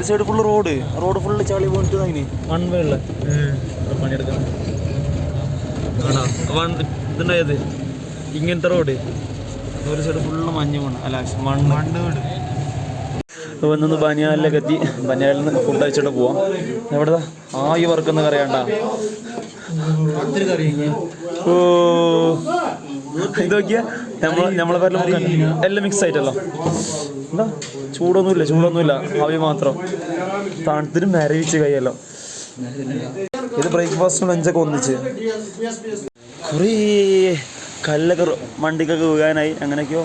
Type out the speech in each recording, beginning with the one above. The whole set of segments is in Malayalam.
ഒരു side full road road full ചളി പോയിട്ട് അതിന്. വൺ വേ ഉള്ള. പണിയെടുക്കണം. ഇതുണ്ടായത് ഇങ്ങനത്തെ റോഡ് ഒരു സൈഡ് ഫുള്ള് മഞ്ഞ് പോണ അല്ല മണ്ണ്. മണ്ണ് വീട് വന്നൊന്ന് ബനിയാലിലേക്ക് എത്തി. ബനിയാലിൽ നിന്ന് ഫുഡ് അയച്ചിട്ട് പോവാം. എവിടെതാ? ആയി ഈ വർക്കൊന്നും കറിയണ്ട ഓ. എല്ലാം മിക്സ് ആയിട്ടല്ലോ. എന്താ? ചൂടൊന്നുമില്ല ചൂടൊന്നുമില്ല. ആവി മാത്രം. തണുത്തിന് മരവിച്ച് കൈയല്ലോ ഇത് ബ്രേക്ക്ഫാസ്റ്റ് ലഞ്ചൊക്കെ ഒന്നിച്ച്. കുറേ കല്ലൊക്കെ വണ്ടിക്കൊക്കെ വീഴാനായി. അങ്ങനെയൊക്കെയോ?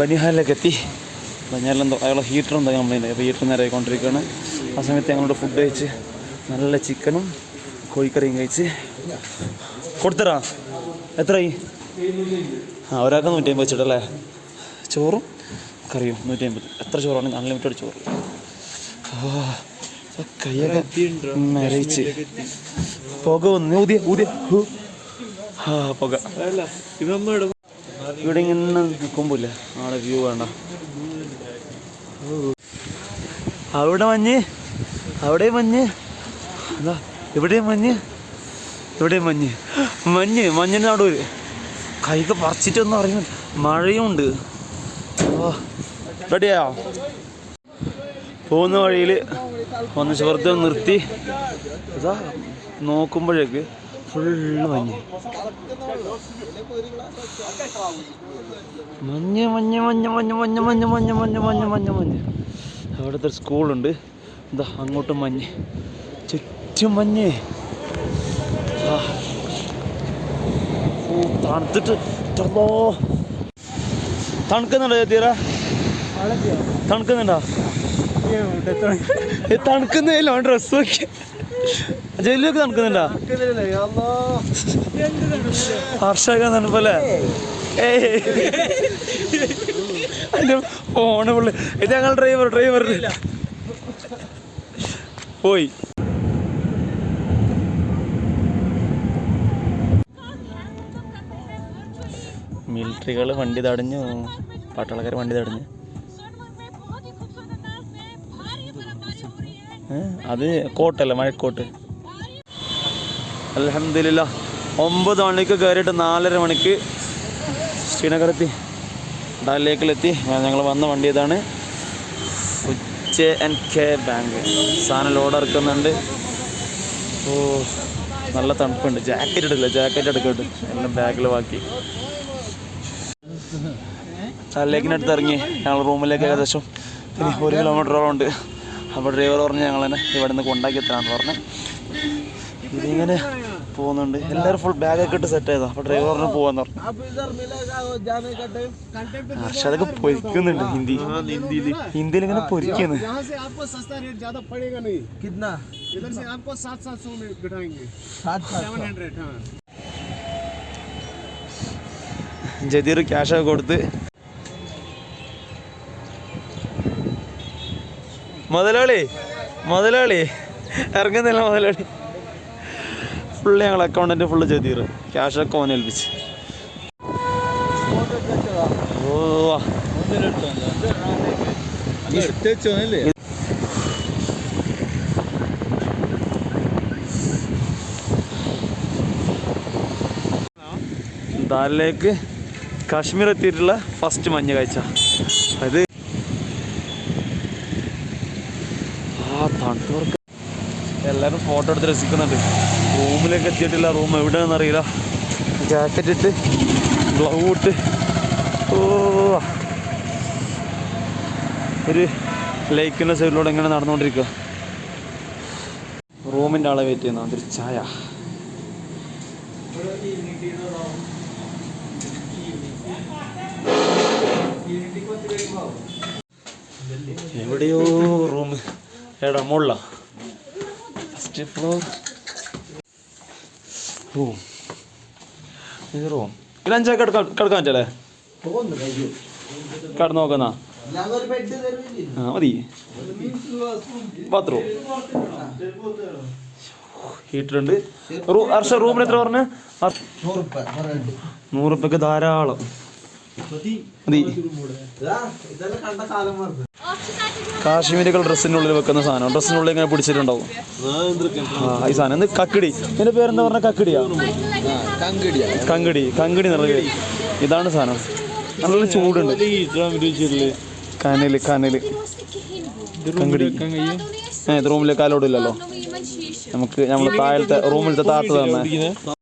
ബനിഹാലിലൊക്കെ എത്തി. ബനിഹാലെന്തോ അയാളെ ഹീറ്റർ എന്തോ കംപ്ലൈന്റ് അപ്പോൾ ഹീറ്റർ നേരെ ആയിക്കൊണ്ടിരിക്കുകയാണ് ആ സമയത്ത് ഞങ്ങളോട് ഫുഡ് കഴിച്ച് നല്ല ചിക്കനും കോഴിക്കറിയും കഴിച്ച് കൊടുത്തരാ. എത്രയായി? ആ ഒരാൾക്ക് നൂറ്റി അമ്പത് വെച്ചിട്ടല്ലേ? ചോറും കറിയും നൂറ്റി അമ്പത് എത്ര ചോറാണെങ്കിൽ അൺലിമിറ്റഡ് ചോറ്. കയ്യൊക്കെ മരയിച്ച് പുക വന്ന് ഊതിയ ഊതിയ പുക. ഇവിടെ ഇങ്ങനെ നിൽക്കുമ്പില്ല? ആടെ വ്യൂ വേണ്ട. അവിടെ മഞ്ഞ് അവിടെ മഞ്ഞ്. അതാ ഇവിടെ മഞ്ഞ് ഇവിടെ മഞ്ഞ്. മഞ്ഞ് മഞ്ഞിന് നടുവിൽ കൈക്ക് പറിച്ചിട്ടൊന്നും അറിയുന്നില്ല മഴയുമുണ്ട് റെഡിയായോ റെഡിയാ പോകുന്ന വഴിയിൽ ഒന്ന് ചോർത്ത് നിർത്തി ഇതാ നോക്കുമ്പോഴേക്ക് ഫുള്ള് മഞ്ഞ് മഞ്ഞ് മഞ്ഞ് മഞ്ഞ് മഞ്ഞ് മഞ്ഞ് മഞ്ഞ് മഞ്ഞ് മഞ്ഞ് മഞ്ഞ് മഞ്ഞ് മഞ്ഞ് അവിടുത്തെ സ്കൂളുണ്ട് ഇതാ അങ്ങോട്ടും മഞ്ഞ് ചുറ്റും മഞ്ഞ് ആ. തണുത്തിട്ട് ചല്ലോ തണുക്കുന്നുണ്ടോ ചേത്തിയറ തണുക്കുന്നുണ്ടോ? തണുക്കുന്നില്ല ഡ്രസ് നോക്കി. ജയിലൊക്കെ തണുക്കുന്നുണ്ടോ? ഹർഷക തണുപ്പല്ലേ? ഏയ് ഫോണ് പുള്ളി ഇത് ഞങ്ങൾ ഡ്രൈവർ ഡ്രൈവർ പോയി. മിലിറ്ററികൾ വണ്ടി തടഞ്ഞു. പട്ടാളക്കാർ വണ്ടി തടഞ്ഞു? അത് കോട്ടല്ലേ മഴക്കോട്ട്? അലഹമില്ല ഒമ്പത് മണിക്ക് കയറിയിട്ട് നാലര മണിക്ക് ശ്രീനഗറെത്തി. ഡാൽ ലേക്കിലെത്തി ഞങ്ങൾ വന്ന വണ്ടി ഇതാണ്. ഉച്ച ആൻഡ് കെ ബാങ്ക്. സാധനം ലോഡ് ഇറക്കുന്നുണ്ട്. ഓ നല്ല തണുപ്പുണ്ട്. ജാക്കറ്റ് എടുക്കില്ല ജാക്കറ്റ് എടുക്കട്ട് എല്ലാം ബാഗിൽ ബാക്കി. ലേക്കിനടുത്ത് ഇറങ്ങി. ഞങ്ങൾ റൂമിലേക്ക് ഏകദേശം ഇനി ഒരു കിലോമീറ്ററോളം ഉണ്ട്. അപ്പോൾ ഡ്രൈവർ പറഞ്ഞ് ഞങ്ങൾ തന്നെ ഇവിടെ നിന്ന് കൊണ്ടാക്കിയെത്താണ് പറഞ്ഞു ഇതിങ്ങനെ പോകുന്നുണ്ട്. എല്ലാവരും ഫുൾ ബാഗ് ഒക്കെ ഇട്ട് സെറ്റ് ചെയ്തോ അപ്പോൾ ഡ്രൈവർ പറഞ്ഞു പോകാന്ന് പറഞ്ഞു. പക്ഷെ അതൊക്കെ പൊരിക്കുന്നുണ്ട് ഹിന്ദി. ഹിന്ദിയിൽ ഇങ്ങനെ പൊരിക്കുന്നു. ജതീർ ക്യാഷൊക്കെ കൊടുത്ത് മുതലാളി മുതലാളി. ഇറങ്ങുന്നില്ല മുതലാളി. ഫുള്ള് ഞങ്ങൾ അക്കൗണ്ടന്റ് ഫുള്ള് ജദീർ ക്യാഷൊക്കെ ഓനെ ഏൽപ്പിച്ച്. ഓ ദാലിലേക്ക് കാശ്മീർ എത്തിയിട്ടുള്ള ഫസ്റ്റ് മഞ്ഞ് കാഴ്ച. അത് ആ തണുത്തവർക്ക് എല്ലാവരും ഫോട്ടോ എടുത്ത് രസിക്കുന്നുണ്ട്. റൂമിലേക്ക് എത്തിയിട്ടില്ല. റൂം എവിടെയാണെന്ന് അറിയില്ല. ജാക്കറ്റ് ഇട്ട് ഗ്ലൗ ഇട്ട്. ഓ. ഒരു ലേക്കിന്റെ സൈഡിലൂടെ ഇങ്ങനെ നടന്നുകൊണ്ടിരിക്കുക റൂമിന്റെ ആളെ വെയിറ്റ് ചെയ്യുന്ന. അതൊരു ചായ. എവിടെയോ റൂം. എടാ മുള്ള ഫസ്റ്റ് ഫ്ലോർ റൂം ഇത് റൂം ഇത് അഞ്ചാ കിടക്കാൻ കിടക്കാൻ പറ്റല്ലേ കടന്നു നോക്കുന്ന? ഒരു ബെഡ് തരുന്നില്ലേ? ആ മതി. ബാത്റൂം ഹീറ്റർ ഉണ്ട്. അർഷ റൂമിന് എത്ര പറഞ്ഞു? നൂറുപ്പ്യക്ക് ധാരാളം. കാശ്മീരികൾ ഡ്രസ്സിനുള്ളിൽ ഉള്ളിൽ വെക്കുന്ന സാധനം. ഡ്രസ്സിനുള്ളിൽ ഇങ്ങനെ പിടിച്ചിട്ടുണ്ടാവും. ആ ഈ സാധനം കക്കിടി. ഇതിന്റെ പേരെന്താ പറഞ്ഞ കക്കിടിയാ? കങ്കിടി. കങ്കിടി നിറയെ ഇതാണ് സാധനം. നല്ല ചൂടുണ്ട്. കനൽ കനൽ. കങ്കിടി. ഏ ഇത് റൂമിലെ കാലോടില്ലല്ലോ നമുക്ക് നമ്മുടെ താഴത്തെ റൂമിലത്തെ താത്ത തന്നെ.